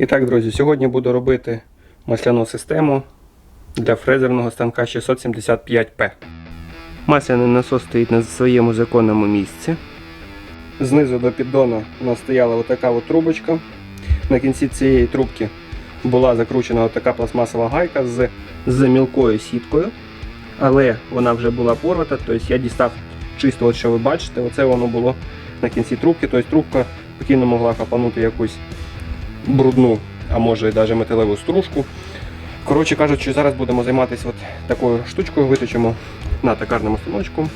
І так, друзі, сьогодні буду робити масляну систему для фрезерного станка 675P. Масляний насос стоїть на своєму законному місці. Знизу до піддону у нас стояла отака от трубочка. На кінці цієї трубки була закручена отака пластмасова гайка з, з мілкою сіткою. Але вона вже була порвата, тобто я дістав чисто, от що ви бачите, оце воно було на кінці трубки. Тобто трубка спокійно могла хапанути якусь брудну, а може і навіть металеву стружку. Коротше кажучи, зараз будемо займатися от такою штучкою, виточимо на токарному станочку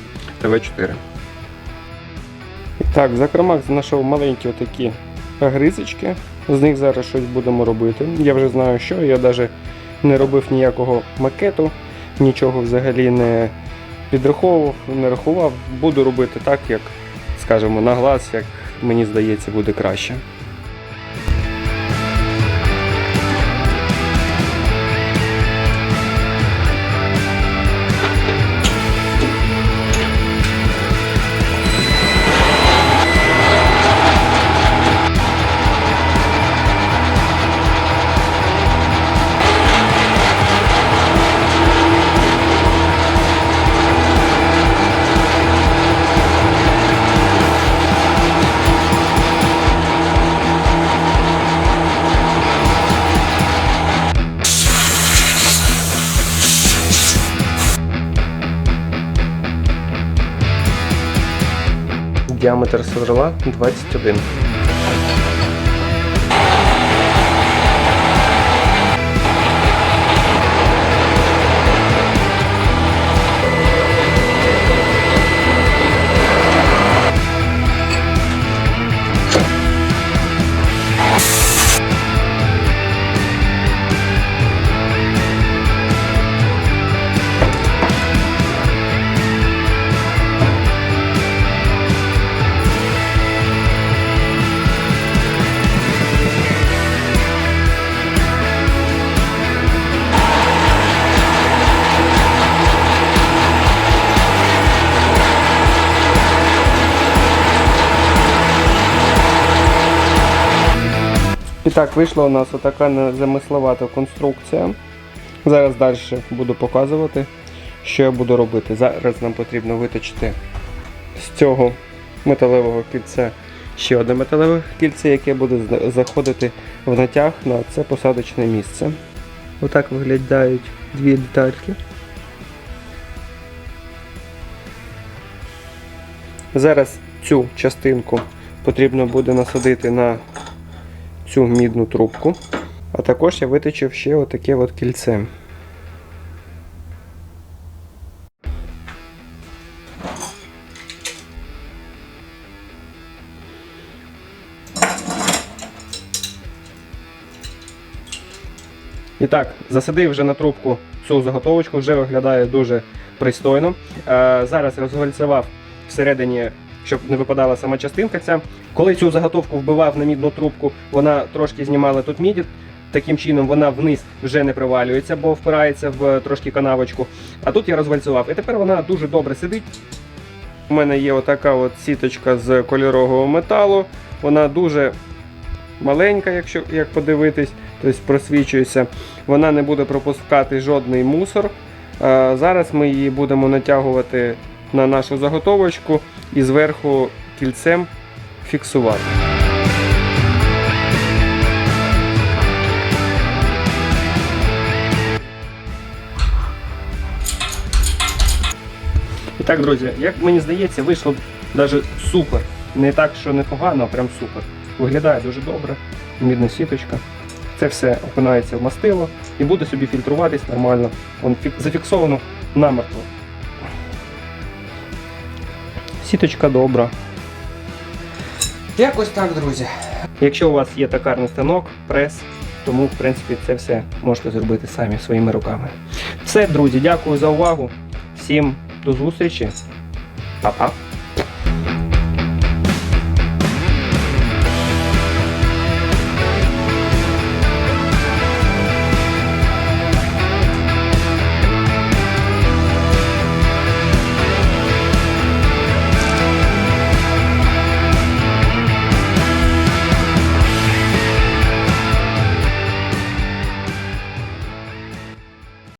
ТВ4. І так, в закромах знайшов маленькі отакі гризочки. З них зараз щось будемо робити. Я вже знаю, що я навіть не робив ніякого макету, нічого взагалі не підраховував, не рахував. Буду робити так, як скажімо, на глаз, як мені здається, буде краще. Діаметр сверла 21. І так, вийшла у нас отака незамисловата конструкція. Зараз далі буду показувати, що я буду робити. Зараз нам потрібно виточити з цього металевого кільця ще одне металеве кільце, яке буде заходити в натяг на це посадочне місце. Отак виглядають дві детальки. Зараз цю частинку потрібно буде насадити на цю мідну трубку. А також я виточив ще отаке от кільце. І так, засадив вже на трубку цю заготовочку, вже виглядає дуже пристойно. Е, зараз розгольцював всередині, щоб не випадала сама частинка ця. Коли цю заготовку вбивав на мідну трубку, вона трошки знімала тут міді. Таким чином вона вниз вже не провалюється, бо впирається в трошки канавочку. А тут я розвальцював. І тепер вона дуже добре сидить. У мене є отака от сіточка з кольорового металу. Вона дуже маленька, якщо як подивитись, тобто просвічується. Вона не буде пропускати жодний мусор. Е, Зараз ми її будемо натягувати на нашу заготовочку і зверху кільцем фіксувати. І так, друзі, як мені здається, вийшло навіть супер. Не так, що непогано, а прям супер. Виглядає дуже добре. Мідна сіточка. Це все опинається в мастило і буде собі фільтруватись нормально. Вон зафіксовано намертво. Сіточка добра. Якось так, друзі. Якщо у вас є токарний станок, прес, тому в принципі це все можете зробити самі своїми руками. Все, друзі, дякую за увагу. Всім до зустрічі. Па-па.